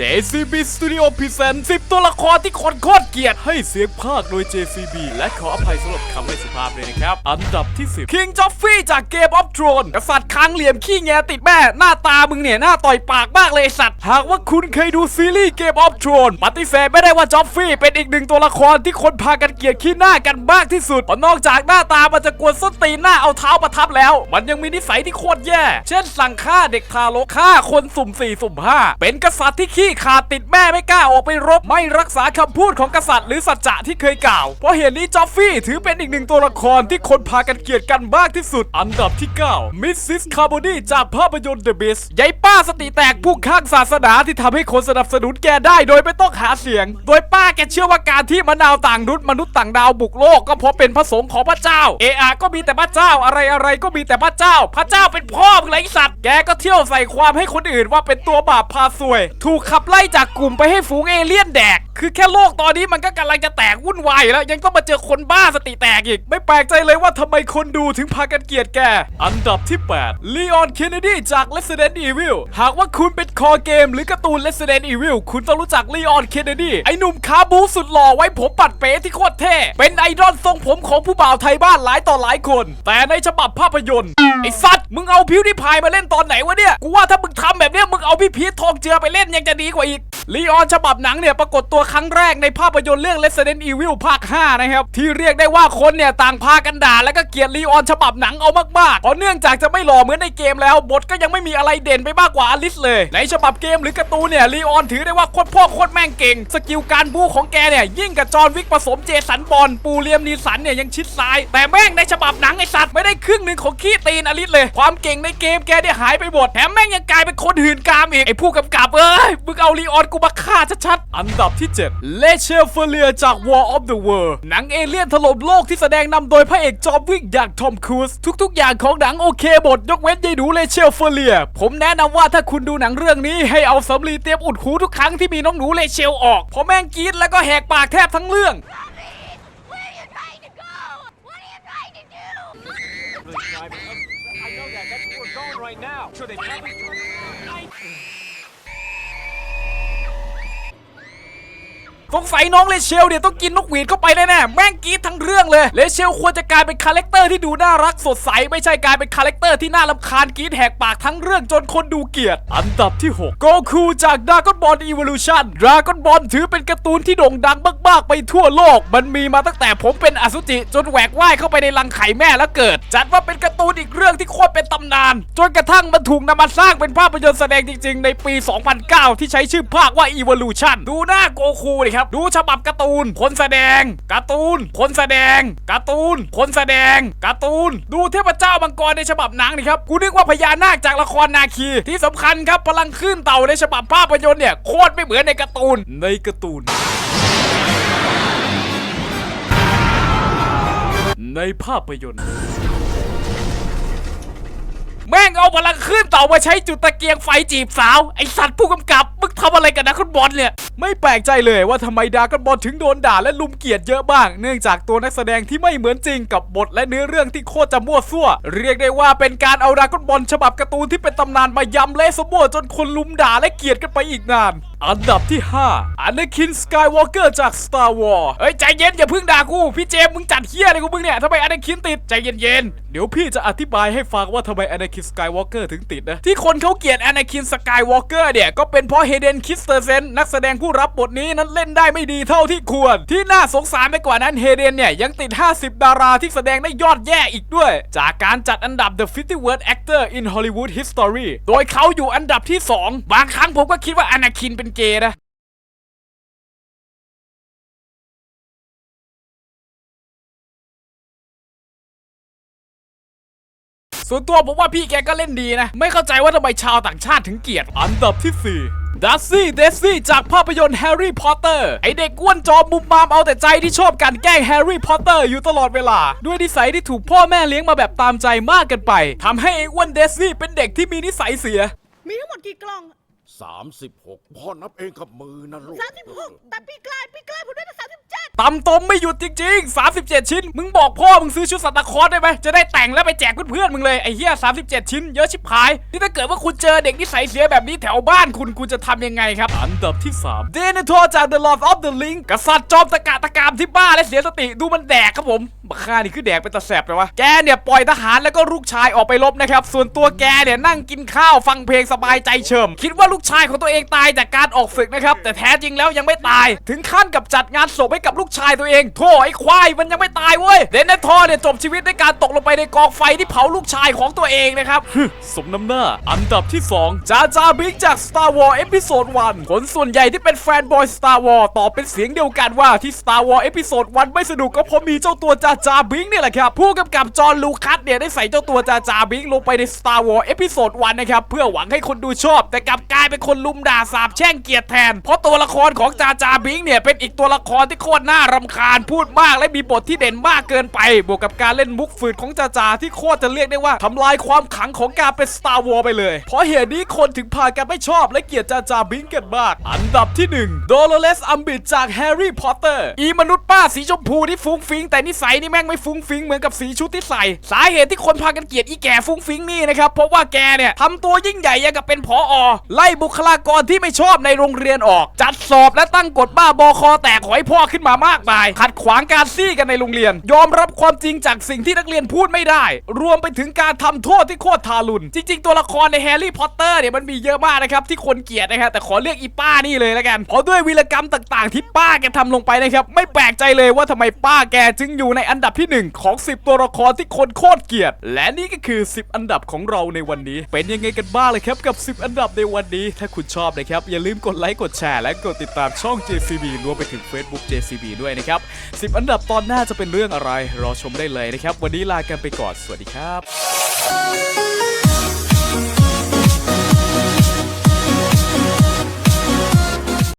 JCB Studio Present 10 ตัวละครที่คนโคตรเกลียดให้เสียงภาคโดย JCB และขออภัยสำหรับคำไม่สุภาพเลยนะครับ อันดับที่ 10 King Joffrey จาก Game of Thrones กษัตริย์คางเหลี่ยมขี้แงติดแม่ หน้าตามึงเนี่ย หน้าต่อยปากมากเลยสัตว์ หากว่าคุณเคยดูซีรีส์ Game of Thrones ปฏิเสธไม่ได้ว่าจอฟฟี่เป็นอีกหนึ่งตัวละครที่คนพากันเกลียดขี้หน้ากันมากที่สุดเพราะนอกจากหน้าตามันจะกวนส้นตีนหน้าเอาเท้าประทับแล้ว มันยังมีนิสัยที่โคตรแย่ เช่นสั่งฆ่าเด็กทารกฆ่าคนสุ่มสี่สุ่มห้าเป็นกษัตริย์ที่ขี้ขาดติดแม่ไม่กล้าออกไปรบไม่รักษาคำพูดของกษัตริย์หรือสัจจะที่เคยกล่าว เพราะเหตุนี้จอฟฟี่ถือเป็นอีกหนึ่งตัวละครที่คนพากันเกลียดกันมากที่สุด อันดับที่ 9 มิสซิสคาร์บอนีจากภาพยนตร์ The Beast ยายป้าสติแตกผู้ข้างศาสนาที่ทำให้คนสนับสนุนแกได้โดยไม่ต้องหาเสียง โดยป้าแกเชื่อว่าการที่มะนาวต่างนุษย์มนุษย์ต่างดาวบุกโลกก็เพราะเป็นพระสงฆ์ของพระเจ้า เออาก็มีแต่พระเจ้าอะไรอะไรก็มีแต่พระเจ้า พระเจ้าเป็นพ่อมึงไรสัตว์ แกก็เที่ยวใส่ความให้คนอื่นว่าเป็นตัวบาปพาซวย ถูกขับไล่จากกลุ่มไปให้ฝูงเอเลี่ยนแดก คือแค่โลกตอนนี้มันก็กำลังจะแตกวุ่นวายแล้ว ยังต้องมาเจอคนบ้าสติแตกอีก ไม่แปลกใจเลยว่าทำไมคนดูถึงพากันเกลียดแก อันดับที่8 Leon Kennedy จาก Resident Evil หากว่าคุณเป็นคอเกม หรือการ์ตูน Resident Evil คุณต้องรู้จัก Leon Kennedy ไอหนุ่มขาบูสุดหล่อไว้ผมปัดเป๋ที่โคตรเท่เป็นไอดอลทรงผมของผู้บ่าวไทยบ้านหลายต่อหลายคน แต่ในฉบับภาพยนตร์ไอสัตว์มึงเอาพิวที่พายมาเล่นตอนไหนวะเนี่ยกูว่าถ้ามึงทำแบบเนี้ยมึงเอาพี่พีททองเจือไปเล่นยังจะดีกว่าอีกลีออนฉบับหนังเนี่ยปรากฏตัวครั้งแรกในภาพยนตร์เรื่อง Resident Evil ภาค 5 นะครับ ที่เรียกได้ว่าคนเนี่ยต่างพากันด่าแล้วก็เกลียดลีออนฉบับหนังเอามากๆเพราะเนื่องจากจะไม่หล่อเหมือนในเกมแล้ว บทก็ยังไม่มีอะไรเด่นไปมากกว่าอลิสเลย ในฉบับเกมหรือการ์ตูนเนี่ยลีออนถือได้ว่าโคตรพ่อโคตรแม่งเก่ง สกิลการบู๊ของแกเนี่ยยิ่งกับจอห์นวิกผสมเจสันบอลปูเลียมนีสันเนี่ยยังชิดซ้าย แต่แม่งในฉบับหนังไอสัตว์ไม่ได้ครึ่งหนึ่งของขี้ตีนอลิสเลย ความเก่งในเกมแกเนี่ยหายไปหมดแถมแม่งยังกลายเป็นคนหื่นกามอีกไอผู้กำกับเอ้ยมึงเอาลีออนกูมาฆ่าชัดๆ อันดับที่ 7 เลเชลเฟเลียจาก War of the World หนังเอเลี่ยนถล่มโลกที่แสดงนำโดยพระเอกจอมวิ่งอย่างทอมครูซทุกๆ อย่างของหนังโอเคหมดยกเว้นยายหนูเลเชลเฟเลีย ผมแนะนำว่าถ้าคุณดูหนังเรื่องนี้ให้เอาสำลีเตรียมอุดหูทุกครั้งที่มีน้องหนูเลเชลออกเพราะแม่งกรีดแล้วก็แหกปากแทบทั้งเรื่อง Where are you trying to go? What are you trying to do? I know that. That's where we're going right now. Sure, they probably. สงสัยน้องเลเชลเนี่ยต้องกินนกหวีดเข้าไปแน่ๆแม่งกรีดทั้งเรื่องเลยเลเชลควรจะกลายเป็นคาแรคเตอร์ที่ดูน่ารักสดใสไม่ใช่กลายเป็นคาแรคเตอร์ที่น่ารำคาญกรีดแหกปากทั้งเรื่องจนคนดูเกลียด อันดับที่ 6 โกคูจาก Dragon Ball Evolution Dragon Ball ถือเป็นการ์ตูนที่โด่งดังมากๆไปทั่วโลก มันมีมาตั้งแต่ผมเป็นอสุจิจนแหวกว่ายเข้าไปในรังไข่แม่แล้วเกิด จัดว่าเป็นการ์ตูนอีกเรื่องที่โคตรเป็นตำนาน จนกระทั่งมันถูกนำมาสร้างเป็นภาพยนตร์แสดงจริง ๆ ในปี 2009 ที่ใช้ชื่อภาคว่า Evolution ดูหน้าโกคูดิครับดูฉบับการ์ตูนคนแสดงการ์ตูนคนแสดงการ์ตูนคนแสดงการ์ตูน ดูเทพเจ้ามังกรในฉบับหนังนี่ครับกูนึกว่าพญานาคจากละครนาคีที่สำคัญครับพลังคลื่นเต่าในฉบับภาพยนตร์เนี่ยโคตรไม่เหมือนในการ์ตูนในการ์ตูนในภาพยนตร์ แม่งเอาพลังขึ้นต่อมาใช้จุดตะเกียงไฟจีบสาว ไอสัตว์ผู้กำกับมึงทำอะไรกันนะคุณบอลเนี่ย ไม่แปลกใจเลยว่าทำไมดรากันบอลถึงโดนด่าและลุมเกลียดเยอะบ้าง เนื่องจากตัวนักแสดงที่ไม่เหมือนจริงกับบทและเนื้อเรื่องที่โคตรจะมั่วซั่ว เรียกได้ว่าเป็นการเอาดรากันบอลฉบับการ์ตูนที่เป็นตำนานมายำเละสมบูรณ์จนคนลุมด่าและเกลียดกันไปอีกนาน อันดับที่5 a n a k i n Skywalker จาก Star Wars เฮ้ย ใจเย็นอย่าเพิ่งด่ากู พี่เจมมึงจัดเฮี้ยอะไรกูมึงเนี่ยทำไม Anakin ติด ใจเย็นๆ เดี๋ยวพี่จะอธิบายให้ฟังว่าทำไม Anakin Skywalker ถึงติดนะ ที่คนเขาเกลียด Anakin Skywalker เกอร์เนี่ย ก็เป็นเพราะ Hayden Christensen นักแสดงผู้รับบทนี้นั้นเล่นได้ไม่ดีเท่าที่ควร ที่น่าสงสารไปกว่านั้น Hayden เนี่ยยังติด 50 ดาราที่แสดงได้ยอดแย่อีกด้วย จากการจัดอันดับ The 50 Worst Actor in Hollywood History โดยเขาอยู่อันดับที่ 2 บางครั้งผมก็คิดว่า Anakin เป็นเกย์นะส่วนตัวผมว่าพี่แกก็เล่นดีนะ ไม่เข้าใจว่าทำไมชาวต่างชาติถึงเกลียด อันดับที่ 4ดัซซี่เดซซี่จากภาพยนตร์แฮร์รี่พอตเตอร์ไอเด็กอ้วนจอมมุมมามเอาแต่ใจที่ชอบการแกล้งแฮร์รี่พอตเตอร์อยู่ตลอดเวลา ด้วยนิสัยที่ถูกพ่อแม่เลี้ยงมาแบบตามใจมากเกินไปทำให้ไออ้วนเดซซี่เป็นเด็กที่มีนิสัยเสีย มีทั้งหมดกี่กล่อง สามสิบหกพ่อนับเองกับมือนะลูก36แต่ปีกลายปีกลายผมได้ตั้ง37ตำต้มไม่หยุดจริงๆ 37 ชิ้น มึงบอกพ่อมึงซื้อชุดซันตาคลอสได้ไหมจะได้แต่งแล้วไปแจกเพื่อนๆมึงเลยไอ้เหี้ย37 ชิ้นเยอะชิบหาย นี่ถ้าเกิดว่าคุณเจอเด็กนิสัยเสียแบบนี้แถวบ้านคุณคุณจะทำยังไงครับ อันดับที่3เดนทอจาก The Lord of the Ring กษัตริย์จอมตะกะตะกามที่บ้าและเสียสติดูมันแดกครับผมบักค่านี่คือแดกเป็นตะแสบเลยวะแกเนี่ยปล่อยทหารแล้วก็ลูกชายออกไปรบนะครับส่วนตัวแกเนี่ยนั่งกินข้าวฟังเพลงสบายใจเฉิมคิดว่าลูกชายของตัวเองตายจากการออกศึกนะครับ แต่แท้จริงแล้วยังไม่ตาย ถึงขั้นกับจัดงานศพให้กับลูกชายตัวเองโธ่ไอ้ควายมันยังไม่ตายเว้ยเดนเนทอเนี่ยจบชีวิตด้วยการตกลงไปในกองไฟที่เผาลูกชายของตัวเองนะครับสมน้ำหน้า อันดับที่ 2 จาจาบิ๊กจาก Star Wars Episode 1คนส่วนใหญ่ที่เป็นแฟนบอย Star Wars ตอบเป็นเสียงเดียวกันว่าที่ Star Wars Episode 1ไม่สนุกก็เพราะมีเจ้าตัวจาจาบิ๊กเนี่ยแหละครับผู้กำกับจอห์นลูคัสเนี่ยได้ใส่เจ้าตัวจาจาบิ๊กลงไปใน Star Wars Episode 1นะครับเพื่อหวังให้คนดูชอบ แต่กลับกลายเป็นคนลุมด่าสาบแช่งเกลียดแทน เพราะตัวละครของจาจาบิ๊กเนี่ยเป็นอีกตัวละครที่โคตรน่ารำคาญพูดมากและมีบทที่เด่นมากเกินไป บวกกับการเล่นมุกฝืดของจาจาที่โคตรจะเรียกได้ว่าทำลายความขังของการเป็น Star Wars ไปเลย เพราะเหตุนี้คนถึงพากันไม่ชอบและเกลียดจาจาบิงกันมาก อันดับที่1 Dolores Umbridge จาก Harry Potter อีมนุษย์ป้าสีชมพูที่ฟุ้งฟิ้งแต่นิสัยนี่แม่งไม่ฟุ้งฟิ้งเหมือนกับสีชุดที่ใส่ สาเหตุที่คนพากันเกลียดอีแก่ฟุ้งฟิ้งนี่นะครับเพราะว่าแกเนี่ยทำตัวยิ่งใหญ่ยังกับเป็นผออไล่บุคลากรที่ไม่ชอบในโรงเรียนออก จัดสอบและตั้งกฎบ้าบอคอแตกหอยพ่อขึ้นมามากมาย ขัดขวางการซี่กันในโรงเรียน ยอมรับความจริงจากสิ่งที่นักเรียนพูดไม่ได้ รวมไปถึงการทำโทษที่โคตรทารุณจริง ๆ ตัวละครในแฮร์รี่พอตเตอร์เนี่ยมันมีเยอะมากนะครับที่คนเกลียดนะครับแต่ขอเรียกอีป้านี่เลยแล้วกันเพราะด้วยวีรกรรมต่างๆ ที่ป้าแกทำลงไปนะครับไม่แปลกใจเลยว่าทำไมป้าแกจึงอยู่ในอันดับที่หนึ่งของ 10 ตัวละครที่คนโคตรเกลียด และนี่ก็คือ 10 อันดับของเราในวันนี้ เป็นยังไงกันบ้างเลยครับกับ 10 อันดับในวันนี้ถ้าคุณชอบนะครับ อย่าลืมกดไลค์กดแชร์และกดติดตามช่อง JCB รวมไปถึง Facebook JCB ด้วยนะครับ 10 อันดับตอนหน้าจะเป็นเรื่องอะไร รอชมได้เลยนะครับ วันนี้ลากันไปก่อน สวัสดีครับ